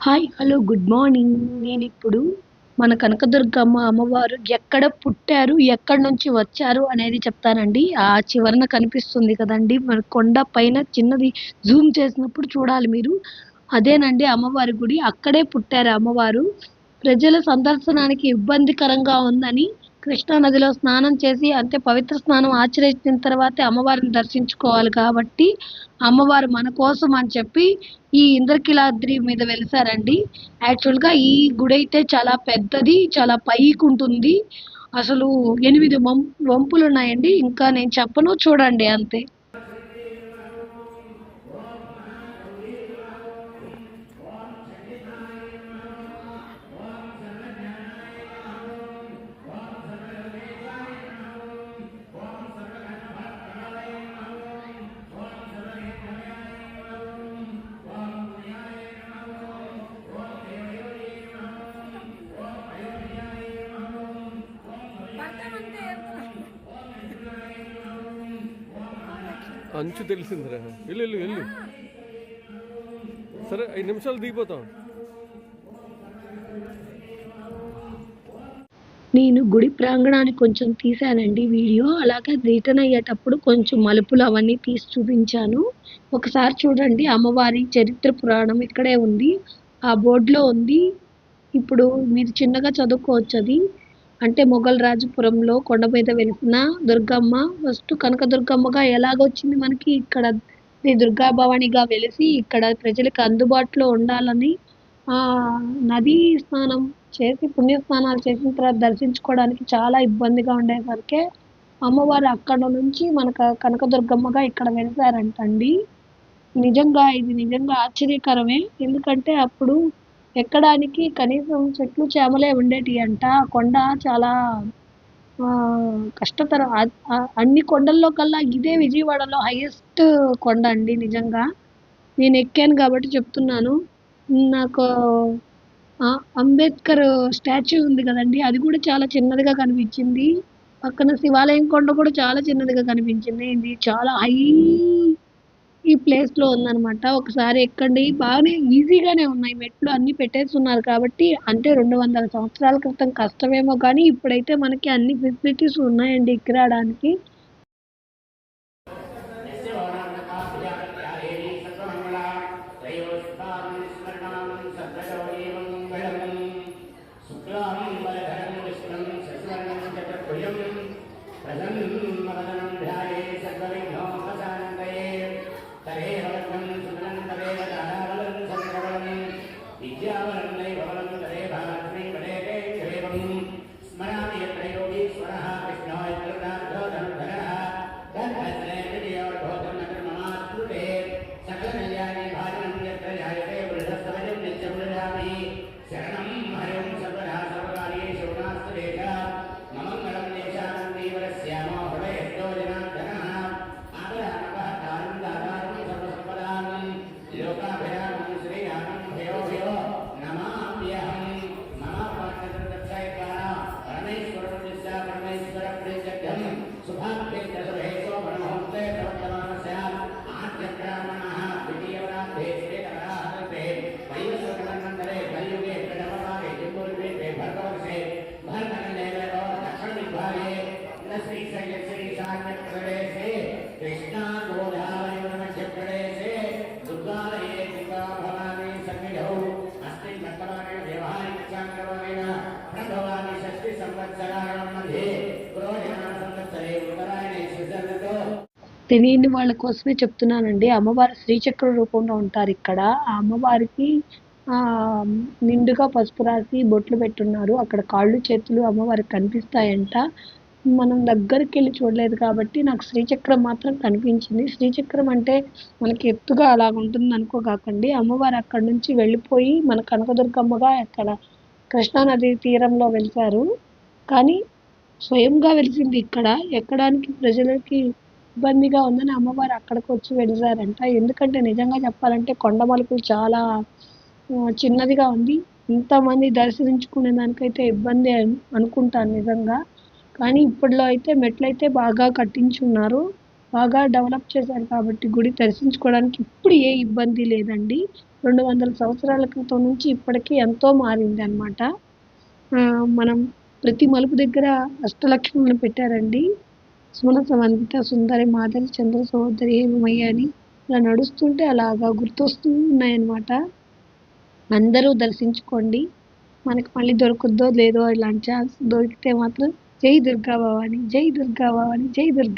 Hi hello good morning. నేను ఇప్పుడు మన కనకదుర్గమ్మ అమ్మవారు ఎక్కడ పుట్టారు ఎక్కడి నుంచి వచ్చారు అనేది చెప్తానండి. ఆ చివరన కనిపిస్తుంది కదండి. మన కొండ పైన చిన్నది జూమ్ చేసినప్పుడు చూడాలి మీరు. అదేనండి అమ్మవారి గుడి. అక్కడే పుట్టారు అమ్మవారు. ప్రజల సందర్శనానికి ఇబ్బందికరంగా ఉందని కృష్ణా నదిలో స్నానం చేసి అంటే పవిత్ర స్నానం ఆచరించిన తర్వాతే అమ్మవారిని దర్శించుకోవాలి కాబట్టి అమ్మవారు మన కోసం అని చెప్పి ఈ ఇంద్రకీలాద్రి మీద వెలిసారండి. యాక్చువల్గా ఈ గుడి అయితే చాలా పెద్దది చాలా పైకి ఉంటుంది. అసలు ఎనిమిది వంపులు ఉన్నాయండి ఇంకా నేను చెప్పను చూడండి అంతే. అంచు తెలిసిందిరా. వెళ్ళు వెళ్ళు వెళ్ళు. సరే ఐదు నిమిషాలు దిగిపోతాం. నేను గుడి ప్రాంగణాన్ని కొంచెం తీశానండి వీడియో. అలాగే రిటర్న్ అయ్యేటప్పుడు కొంచెం మలుపులు అవన్నీ తీసి చూపించాను. ఒకసారి చూడండి అమ్మవారి చరిత్ర పురాణం ఇక్కడే ఉంది. ఆ బోర్డులో ఉంది. ఇప్పుడు మీరు చిన్నగా చదువుకోవచ్చు అది. అంటే మొఘల్ రాజపురంలో కొండ మీద వెలిసిన దుర్గమ్మ ఫస్ట్ కనకదుర్గమ్మగా ఎలాగొచ్చింది మనకి ఇక్కడ దుర్గా భవానిగా వెలిసి ఇక్కడ ప్రజలకు అందుబాటులో ఉండాలని ఆ నదీ స్నానం చేసి పుణ్య స్నానాలు చేసిన తర్వాత దర్శించుకోవడానికి చాలా ఇబ్బందిగా ఉండేసరికి అమ్మవారు అక్కడ నుంచి మనకు కనకదుర్గమ్మగా ఇక్కడ వెలిసారంటండి. నిజంగా ఇది నిజంగా ఆశ్చర్యకరమే. ఎందుకంటే అప్పుడు ఎక్కడానికి కనీసం చెట్లు చేమలే ఉండేటి అంట. ఆ కొండ చాలా కష్టతరం అన్ని కొండల్లో కల్లా ఇదే విజయవాడలో హైయెస్ట్ కొండ అండి నిజంగా. నేను ఎక్కాను కాబట్టి చెప్తున్నాను. నాకు అంబేద్కర్ స్టాచ్యూ ఉంది కదండి అది కూడా చాలా చిన్నదిగా కనిపించింది. పక్కన శివాలయం కొండ కూడా చాలా చిన్నదిగా కనిపించింది. ఇది చాలా హై ఈ ప్లేస్లో ఉందన్నమాట. ఒకసారి ఎక్కండి. బాగానే ఈజీగానే ఉన్నాయి. మెట్లు అన్ని పెట్టేస్తున్నారు కాబట్టి అంటే రెండు వందల సంవత్సరాల క్రితం కష్టమేమో కానీ ఇప్పుడైతే మనకి అన్ని ఫెసిలిటీస్ ఉన్నాయండి ఎక్కిరాడానికి. శ్రీశైలశ్రీశాన్యప్రదేశే కృష్ణా గోదావరి మధ్యప్రదేశే దుర్గాలయే దుర్గా భవానీ సన్నిధౌ अस्मिन् वर्तमानेन व्यवहारिकचान्द्रमानेन प्रभवामि षष्टि संवत्सराणां मध्ये पुरोहिणां संवत्सरे उत्तरायणे सुसर्गतो తెలియని వాళ్ళ కోసమే చెప్తున్నానండి అమ్మవారు శ్రీచక్ర రూపంలో ఉంటారు ఇక్కడ ఆ అమ్మవారికి ఆ నిండుగా పసుపు రాసి బొట్లు పెట్టున్నారు అక్కడ కాళ్ళు చేతులు అమ్మవారికి కనిపిస్తాయంట మనం దగ్గరికి వెళ్ళి చూడలేదు కాబట్టి నాకు శ్రీచక్రం మాత్రం కనిపించింది. శ్రీచక్రం అంటే మనకి ఎత్తుగా అలా ఉంటుంది అనుకోకాకండి అమ్మవారు అక్కడ నుంచి వెళ్ళిపోయి మన కనకదుర్గమ్మగా అక్కడ కృష్ణానది తీరంలో వెళ్తారు. కానీ స్వయంగా వెలిసింది ఇక్కడ. ఎక్కడానికి ప్రజలకి ఇబ్బందిగా ఉందని అమ్మవారు అక్కడికి వచ్చి వెలిసారంట. ఎందుకంటే నిజంగా చెప్పాలంటే కొండ మలుపులు చాలా చిన్నదిగా ఉంది. ఇంతమంది దర్శించుకునే దానికైతే ఇబ్బంది అనుకుంటాను నిజంగా. కానీ ఇప్పట్లో అయితే మెట్లు అయితే బాగా కట్టించున్నారు. బాగా డెవలప్ చేశారు కాబట్టి గుడి దర్శించుకోవడానికి ఇప్పుడు ఏ ఇబ్బంది లేదండి. రెండు వందల సంవత్సరాల క్రితం నుంచి ఇప్పటికీ ఎంతో మారింది అనమాట మనం ప్రతి మలుపు దగ్గర అష్టలక్ష్ములను పెట్టారండి. సుమనస వందిత సుందరి మాధవి చంద్ర సహోదరి హేమమయ్య అని ఇలా నడుస్తుంటే అలాగా గుర్తొస్తూ ఉన్నాయన్నమాట. అందరూ దర్శించుకోండి. మనకు మళ్ళీ దొరుకుద్దో లేదో ఇలాంటి ఛాన్స్ దొరికితే మాత్రం జై దుర్గా భవాని జై దుర్గా భవాని జై దుర్గా